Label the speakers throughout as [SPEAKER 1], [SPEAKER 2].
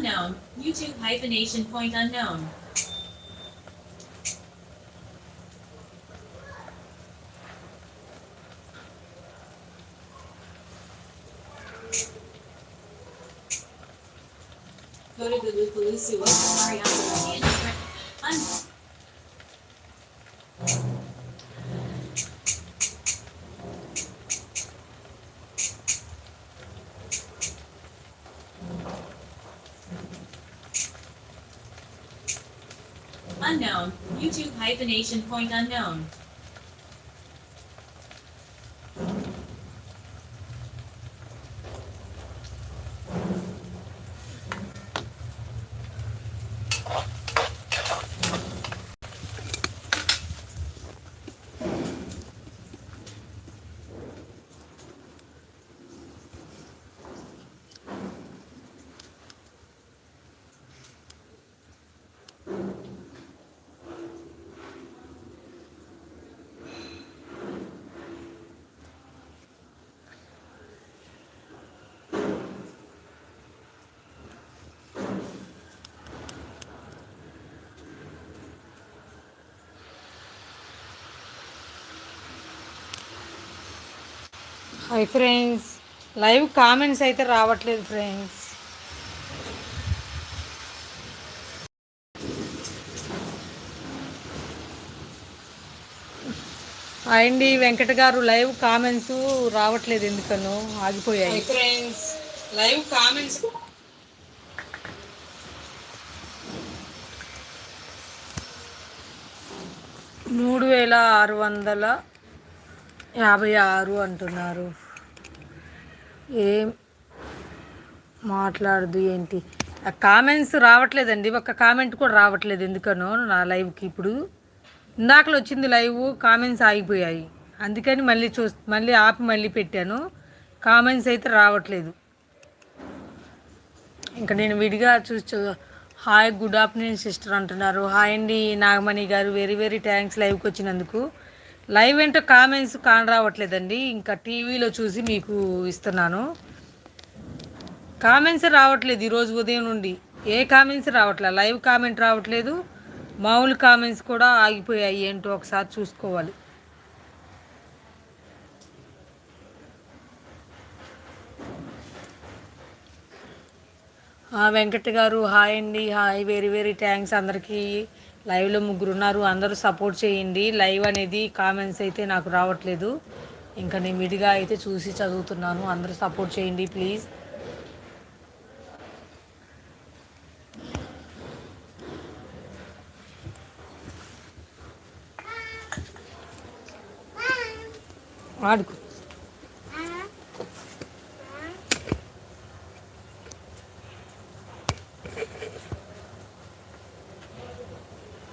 [SPEAKER 1] Unknown. YouTube hyphenation point unknown. Go to Gulupalusu with Unknown. YouTube hyphenation point unknown.
[SPEAKER 2] Hi friends. Live comments అయితే రావట్లేదు friends. అండి వెంకట గారు live comments రావట్లేదు ఎందుకనో? ఆగిపోయాయి. ఫ్రెండ్స్. Live comments? మూడు వేల ఆరు వందల యాభై ఆరు అంటున్నారు. ఏం మాట్లాడదు ఏంటి? ఆ కామెంట్స్ రావట్లేదండి. ఒక కామెంట్ కూడా రావట్లేదు ఎందుకనో నా లైవ్కి ఇప్పుడు. ఇందాకలు వచ్చింది లైవ్ కామెంట్స్ ఆగిపోయాయి. అందుకని మళ్ళీ చూ మళ్ళీ ఆపి మళ్ళీ పెట్టాను. కామెంట్స్ అయితే రావట్లేదు. ఇంకా నేను విడిగా చూసి హాయ్ గుడ్ ఆఫ్టర్నూన్ సిస్టర్ అంటున్నారు. హాయ్ అండి నాగమణి గారు. వెరీ వెరీ థ్యాంక్స్ లైవ్కి వచ్చినందుకు. లైవ్ ఏంటో కామెంట్స్ కాన రావట్లేదండి. ఇంకా టీవీలో చూసి మీకు ఇస్తున్నాను. కామెంట్స్ రావట్లేదు ఈరోజు ఉదయం నుండి. ఏ కామెంట్స్ రావట్లేదు లైవ్ కామెంట్ రావట్లేదు. మామూలు కామెంట్స్ కూడా ఆగిపోయాయి ఏంటో ఒకసారి చూసుకోవాలి. ఆ, వెంకట్ గారు హాయ్ అండి. హాయ్. వెరీ వెరీ థ్యాంక్స్ అందరికీ. లైవ్లో ముగ్గురు ఉన్నారు అందరూ సపోర్ట్ చేయండి. లైవ్ అనేది కామెంట్స్ అయితే నాకు రావట్లేదు. ఇంకా నేను విడిగా అయితే చూసి చదువుతున్నాను. అందరూ సపోర్ట్ చేయండి ప్లీజ్ ఆడుకో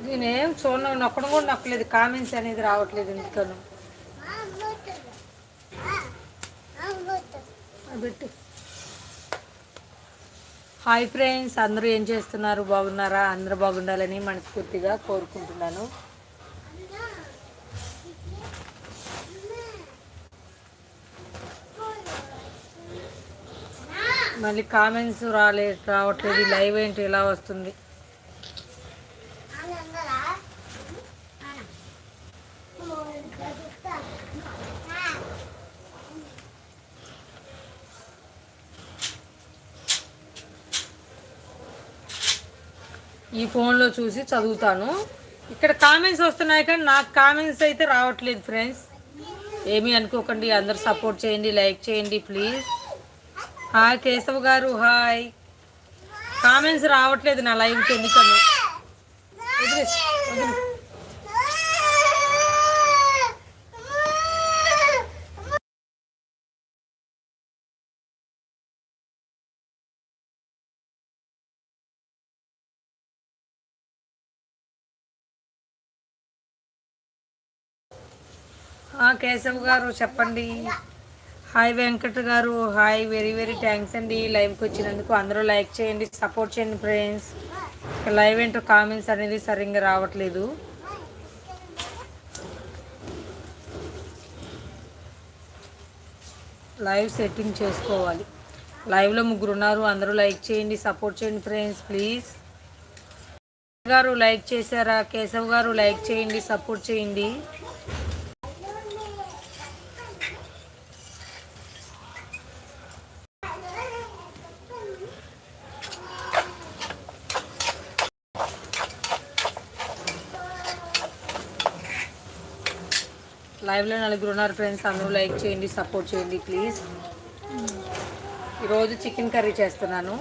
[SPEAKER 2] నేనేం చూడ నొక్కడం కూడా నొక్కలేదు. కామెంట్స్ అనేది రావట్లేదు ఎందుకను పెట్టు. హాయ్ ఫ్రెండ్స్ అందరూ ఏం చేస్తున్నారు? బాగున్నారా? అందరూ బాగుండాలని మనస్ఫూర్తిగా కోరుకుంటున్నాను. మళ్ళీ కామెంట్స్ రాలే రావట్లేదు. లైవ్ ఏంటి? ఇలా వస్తుంది? ఫోన్లో చూసి చదువుతాను. ఇక్కడ కామెంట్స్ వస్తున్నాయి కానీ నాకు కామెంట్స్ అయితే రావట్లేదు ఫ్రెండ్స్. ఏమీ అనుకోకండి అందరు సపోర్ట్ చేయండి లైక్ చేయండి ప్లీజ్. హాయ్ కేశవ్ గారు హాయ్. కామెంట్స్ రావట్లేదు నా లైవ్కి ఎందుకని? వదిలేసి, వదిలే. కేశవ్ గారు చెప్పండి. హాయ్ వెంకట్ గారు హాయ్ వెరీ వెరీ థ్యాంక్స్ అండి లైవ్కి వచ్చినందుకు. అందరూ లైక్ చేయండి సపోర్ట్ చేయండి ఫ్రెండ్స్ లైవ్ ఏంటో కామెంట్స్ అనేది సరిగ్గా రావట్లేదు. లైవ్ సెట్టింగ్ చేసుకోవాలి. లైవ్లో ముగ్గురు ఉన్నారు అందరూ లైక్ చేయండి సపోర్ట్ చేయండి ఫ్రెండ్స్ ప్లీజ్ గారు లైక్ చేశారా? కేశవ్ గారు లైక్ చేయండి సపోర్ట్ చేయండి. లైవ్లో నలుగురు ఉన్నారు ఫ్రెండ్స్ అందరూ లైక్ చేయండి సపోర్ట్ చేయండి ప్లీజ్. ఈరోజు చికెన్ కర్రీ చేస్తున్నాను.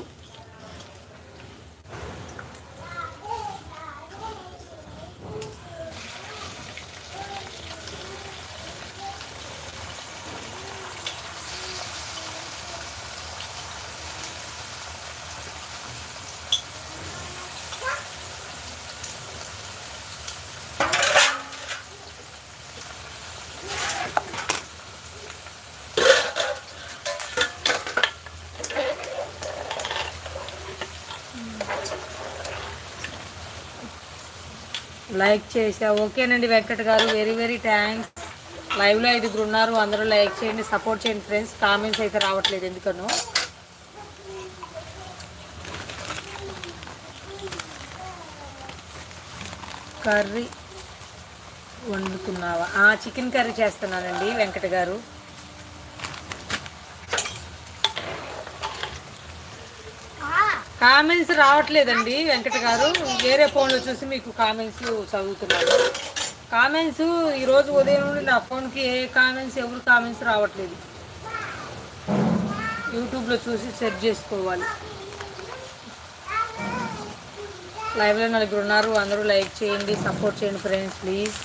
[SPEAKER 2] లైక్ చేసా. ఓకేనండి వెంకట్ గారు. Very very thanks. లైవ్లో ఐదుగురు ఉన్నారు. అందరూ లైక్ చేయండి సపోర్ట్ చేయండి ఫ్రెండ్స్. కామెంట్స్ అయితే రావట్లేదు ఎందుకనో. కర్రీ వండుతున్నావా చికెన్ కర్రీ చేస్తున్నానండి వెంకట గారు. కామెంట్స్ రావట్లేదండి వెంకట గారు. వేరే ఫోన్లో చూసి మీకు కామెంట్స్ చదువుతున్నాను. కామెంట్స్ ఈరోజు ఉదయం నుండి నా ఫోన్కి ఏ కామెంట్స్ ఎవరు కామెంట్స్ రావట్లేదు. యూట్యూబ్లో చూసి సెర్చ్ చేసుకోవాలి. లైవ్లో నలుగురు ఉన్నారు అందరూ లైక్ చేయండి సపోర్ట్ చేయండి ఫ్రెండ్స్ ప్లీజ్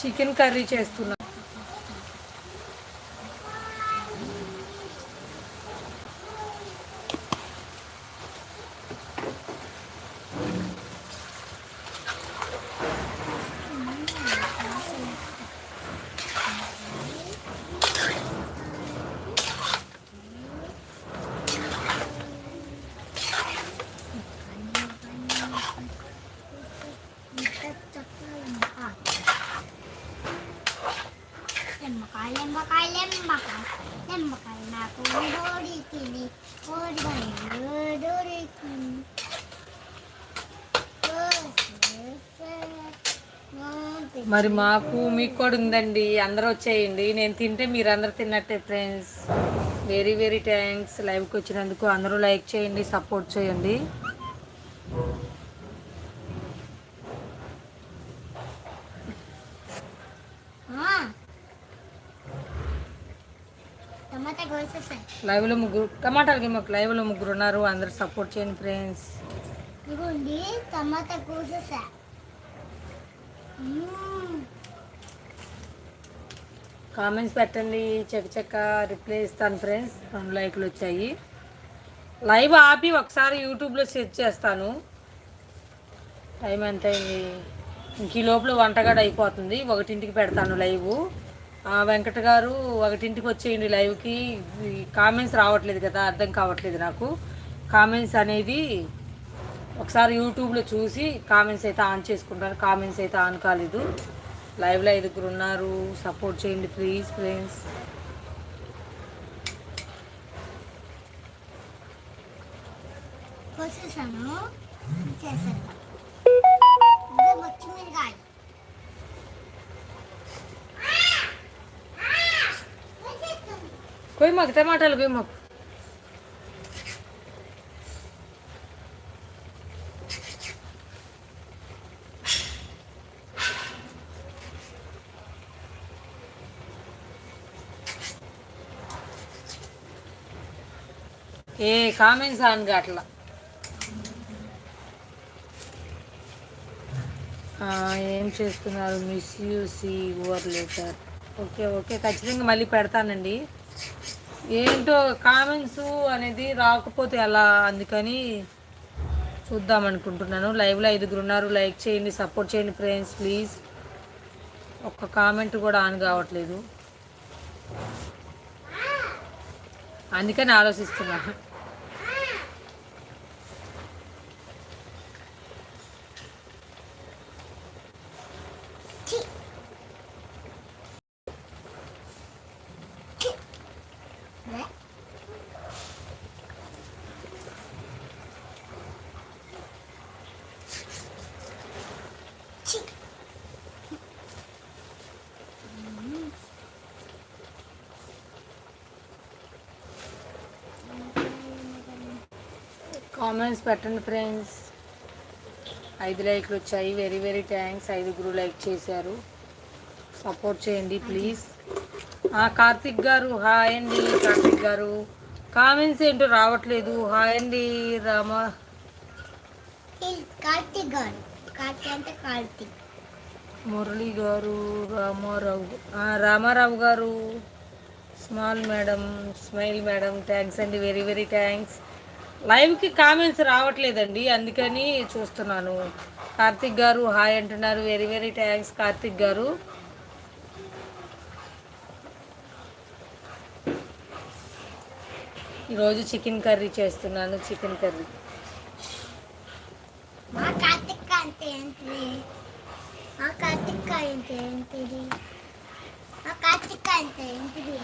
[SPEAKER 2] చికెన్ కర్రీ చేస్తున్నా.
[SPEAKER 3] నిమ్మకాయ నాకు దొరికింది ఓడిపోయి దొరికింది
[SPEAKER 2] మరి మాకు మీకు కూడా ఉందండి అందరూ వచ్చేయండి. నేను తింటే మీరు అందరు తిన్నట్టే ఫ్రెండ్స్ వెరీ వెరీ థ్యాంక్స్ లైవ్కి వచ్చినందుకు అందరూ లైక్ చేయండి సపోర్ట్ చేయండి
[SPEAKER 3] టమాటా కోసేసాయి
[SPEAKER 2] లైవ్లో ముగ్గురు టమాటాలకి మాకు లైవ్లో ముగ్గురు ఉన్నారు అందరూ సపోర్ట్ చేయండి ఫ్రెండ్స్
[SPEAKER 3] ఇదిగోండి టమాటా కోసేసా
[SPEAKER 2] కామెంట్స్ పెట్టండి చెక్క చెక్క రిప్లై ఇస్తాను ఫ్రెండ్స్ రెండు లైక్లు వచ్చాయి. లైవ్ ఆపి ఒకసారి యూట్యూబ్లో సెర్చ్ చేస్తాను. టైం ఎంత అయింది? ఇంక ఈ లోపల వంటగడ అయిపోతుంది ఒకటింటికి పెడతాను లైవ్ వెంకట గారు ఒకటింటికి వచ్చేయండి లైవ్కి. కామెంట్స్ రావట్లేదు కదా అర్థం కావట్లేదు నాకు. కామెంట్స్ అనేది ఒకసారి యూట్యూబ్లో చూసి కామెంట్స్ అయితే ఆన్ చేసుకుంటాను కామెంట్స్ అయితే ఆన్ కాలేదు. లైవ్లో ఐదుగురు ఉన్నారు. సపోర్ట్ చేయండి ప్లీజ్ ఫ్రెండ్స్.
[SPEAKER 3] కోసేసాను చేసేద్దాం
[SPEAKER 2] కొయ్యి మాకు టమాటాలు కొయ్యి మాకు. ఏ కామెంట్స్ ఆన్ అట్లా. ఏం చేస్తున్నారు? Miss you see your letter. Okay okay ఖచ్చితంగా మళ్ళీ పెడతానండి. ఏంటో కామెంట్స్ అనేది రాకపోతే అలా అందుకని చూద్దాం అనుకుంటున్నాను. లైవ్లో ఐదుగురు ఉన్నారు. లైక్ చేయండి సపోర్ట్ చేయండి ఫ్రెండ్స్ ప్లీజ్ ఒక్క కామెంట్ కూడా ఆన్ కావట్లేదు. అందుకని ఆలోచిస్తున్నా. కామెంట్స్ పెట్టండి ఫ్రెండ్స్ ఐదు లైక్లు వచ్చాయి. వెరీ వెరీ థ్యాంక్స్ ఐదుగురు లైక్ చేశారు. సపోర్ట్ చేయండి ప్లీజ్ కార్తిక్ గారు హాయ్ అండి కార్తిక్ గారు. కామెంట్స్ ఏంటో రావట్లేదు. హాయ్ అండి రామ.
[SPEAKER 3] కార్తీక్ గారు. కార్తీక్ అంటే కార్తీక్.
[SPEAKER 2] మురళి గారు రామారావు రామారావు గారు. Small madam smile madam thanks అండి. వెరీ వెరీ థ్యాంక్స్ లైవ్కి కామెంట్స్ రావట్లేదండి అందుకని చూస్తున్నాను. కార్తిక్ గారు హాయ్ అంటున్నారు వెరీ వెరీ థ్యాంక్స్ కార్తిక్ గారు. ఈరోజు చికెన్ కర్రీ చేస్తున్నాను చికెన్ కర్రీ.
[SPEAKER 3] మా కార్తీక్ అంటే ఏంటిది? కార్తిక్ కార్తీక్ అంటే ఏంటిది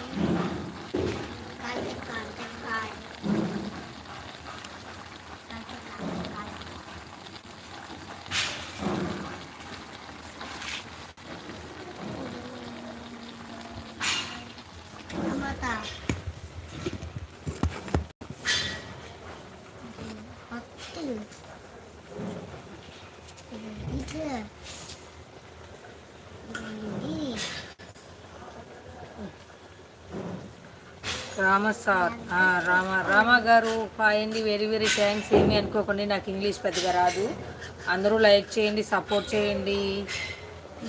[SPEAKER 3] కార్తీక్ అంటే కాదు కార్తీక్ అంటే కాదు. టమాటా పత్తి ఇది ఇది
[SPEAKER 2] రామ సార్. రామ రామ గారు హాయ్ అండి వెరీ వెరీ థ్యాంక్స్. ఏమి అనుకోకండి నాకు ఇంగ్లీష్ పెద్దగా రాదు. అందరూ లైక్ చేయండి సపోర్ట్ చేయండి.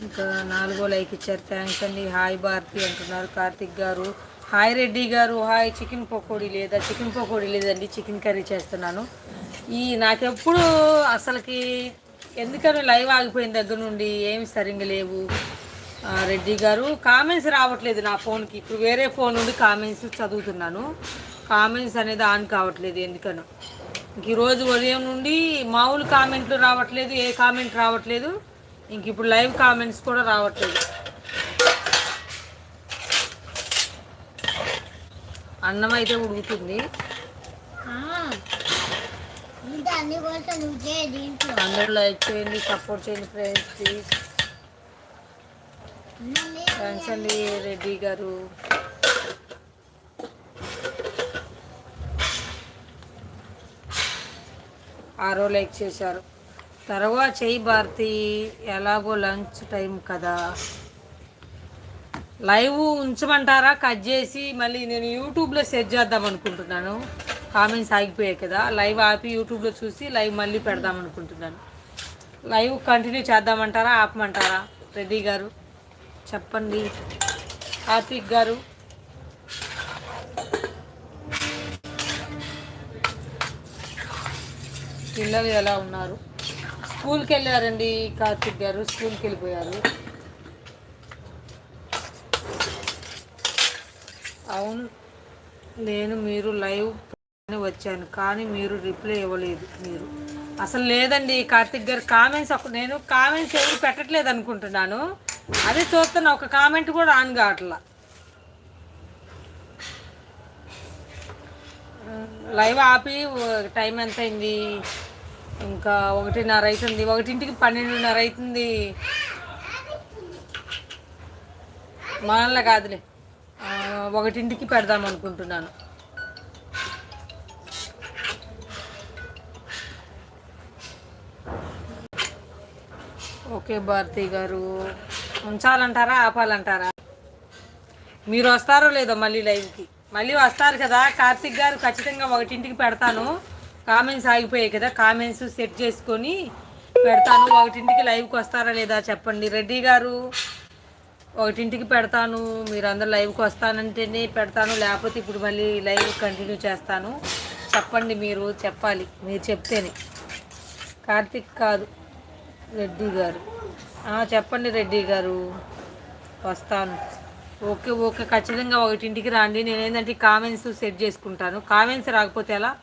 [SPEAKER 2] ఇంకా నాలుగో లైక్ ఇచ్చారు. థ్యాంక్స్ అండి. హాయ్ భారతి అంటున్నారు. కార్తిక్ గారు హాయ్ రెడ్డి గారు హాయ్ చికెన్ పకోడీ లేదా? చికెన్ పకోడీ లేదండి చికెన్ కర్రీ చేస్తున్నాను. ఈ నాకెప్పుడు అసలుకి ఎందుకని లైవ్ ఆగిపోయిన దగ్గర నుండి ఏమి సరిగ్గా లేవు? రెడ్డి గారు. కామెంట్స్ రావట్లేదు నా ఫోన్కి ఇప్పుడు వేరే ఫోన్ నుండి కామెంట్స్ చదువుతున్నాను. కామెంట్స్ అనేది ఆన్ కావట్లేదు ఎందుకనో. ఇంక ఈరోజు ఉదయం నుండి మామూలు కామెంట్లు రావట్లేదు ఏ కామెంట్ రావట్లేదు. ఇంక ఇప్పుడు లైవ్ కామెంట్స్ కూడా రావట్లేదు. అన్నం అయితే ఉడుకుతుంది.
[SPEAKER 3] దీంట్లో.
[SPEAKER 2] అందరూ లైక్ చేయండి సపోర్ట్ చేయండి ఫ్రెండ్స్ ప్లీజ్
[SPEAKER 3] అన్నం
[SPEAKER 2] థ్యాంక్స్ అండి రెడ్డి గారు. ఆరో లైక్ చేశారు. తర్వాత చెయ్యి భారతి ఎలాగో లంచ్ టైం కదా. లైవ్ ఉంచమంటారా? కట్ చేసి మళ్ళీ నేను యూట్యూబ్లో సెట్ చేద్దాం అనుకుంటున్నాను. కామెంట్స్ ఆగిపోయాయి కదా. లైవ్ ఆపి యూట్యూబ్లో చూసి లైవ్ మళ్ళీ పెడదాం అనుకుంటున్నాను. లైవ్ కంటిన్యూ చేద్దామంటారా? ఆపమంటారా? రెడ్డి గారు. చెప్పండి. కార్తీక్ గారు. పిల్లలు ఎలా ఉన్నారు? స్కూల్కి వెళ్ళారండి కార్తీక్ గారు. స్కూల్కి వెళ్ళిపోయారు. అవును నేను మీరు లైవ్ వచ్చాను కానీ మీరు రిప్లై ఇవ్వలేదు మీరు. అసలు లేదండి కార్తిక్ గారు కామెంట్స్ నేను కామెంట్స్ ఎవరు పెట్టట్లేదు అనుకుంటున్నాను. అదే చూస్తున్నా ఒక కామెంట్ కూడా ఆన్ కావట్లా. లైవ్ ఆపి టైం ఎంత అయింది? ఇంకా ఒకటిన్నర అవుతుంది ఒకటింటికి పన్నెండున్నర అవుతుంది మనల్ని కాదులే. ఒకటింటికి పెడదాం అనుకుంటున్నాను. ఓకే భారతి గారు. ఉంచాలంటారా ఆపాలంటారా? మీరు వస్తారో లేదో మళ్ళీ లైవ్కి మళ్ళీ వస్తారు కదా కార్తిక్ గారు ఖచ్చితంగా ఒకటింటికి పెడతాను. కామెంట్స్ ఆగిపోయాయి కదా కామెంట్స్ సెట్ చేసుకొని పెడతాను. ఒకటింటికి లైవ్కి వస్తారా లేదా చెప్పండి. రెడ్డి గారు ఒకటింటికి పెడతాను. మీరు అందరు లైవ్కి వస్తానంటేనే పెడతాను. లేకపోతే ఇప్పుడు మళ్ళీ లైవ్ కంటిన్యూ చేస్తాను. చెప్పండి మీరు చెప్పాలి. మీరు చెప్తేనే. కార్తిక్ కాదు రెడ్డి గారు. చెప్పండి రెడ్డి గారు. వస్తాను. Okay okay. ఖచ్చితంగా ఒకటింటికి రండి. నేను ఏంటంటే కామెంట్స్ సెట్ చేసుకుంటాను. కామెంట్స్ రాకపోతే ఎలా?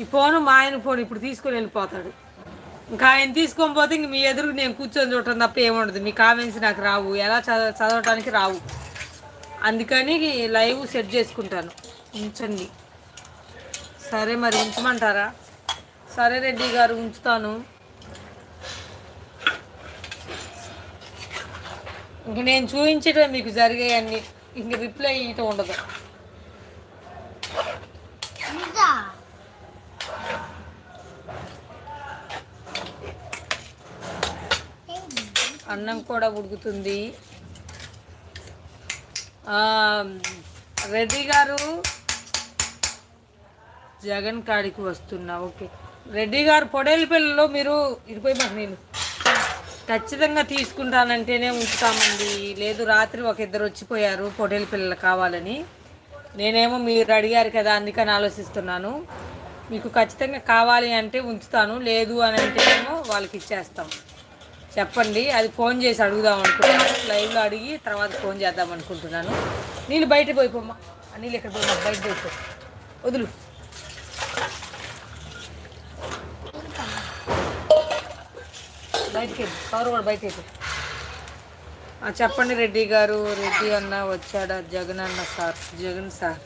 [SPEAKER 2] ఈ ఫోన్ మా ఆయన ఫోన్ ఇప్పుడు తీసుకొని వెళ్ళిపోతాడు. ఇంకా ఆయన తీసుకొని పోతే ఇంక మీ ఎదురు నేను కూర్చొని చూడటం తప్ప ఏముండదు. మీ కామెంట్స్ నాకు రావు. ఎలా చదవ చదవటానికి రావు. అందుకని లైవ్ సెట్ చేసుకుంటాను. ఉంచండి. సరే మరి ఉంచమంటారా? సరే రెడ్డి గారు ఉంచుతాను. ఇంక నేను చూపించడం మీకు జరిగాయన్ని ఇంక రిప్లై ఇవ్వటం ఉండదు. అన్నం కూడా ఉడుకుతుంది. రెడ్డి గారు జగన్ కాడికి వస్తున్నా. ఓకే. రెడ్డి గారు పొడేలు పిల్లలో మీరు ఇరిపోయి మాకు నేను ఖచ్చితంగా తీసుకుంటానంటేనే ఉంచుతామండి. లేదు రాత్రి ఒక ఇద్దరు వచ్చిపోయారు పొటేల పిల్లలు కావాలని. నేనేమో మీరు అడిగారు కదా అందుకని ఆలోచిస్తున్నాను. మీకు ఖచ్చితంగా కావాలి అంటే ఉంచుతాను లేదు అని అంటేనేమో వాళ్ళకి ఇచ్చేస్తాం. చెప్పండి అది ఫోన్ చేసి అడుగుదాం అనుకుంటున్నాను. లైవ్లో అడిగి తర్వాత ఫోన్ చేద్దాం అనుకుంటున్నాను. నీళ్ళు బయట పోయిపోమ్మా నీళ్ళు ఎక్కడ పోయి బయట పోయిపో వదులు. బయటికి వెళ్ళు కవర్ కూడా బయట చెప్పండి రెడ్డి గారు రెడ్డి అన్న వచ్చాడా? జగన్ అన్న sir Jagan sir.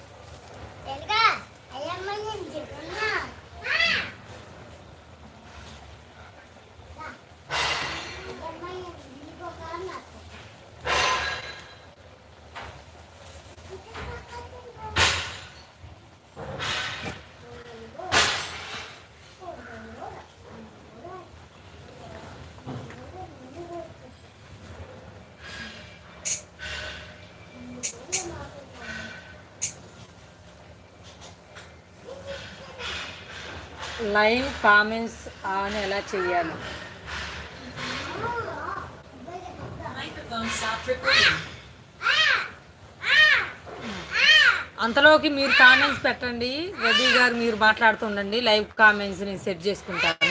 [SPEAKER 2] Live comments on ఎలా చేయాలి అంతలోకి మీరు కామెంట్స్ పెట్టండి. రెడ్డి గారు మీరు మాట్లాడుతుండండి. లైవ్ కామెంట్స్ నేను సెట్ చేసుకుంటాను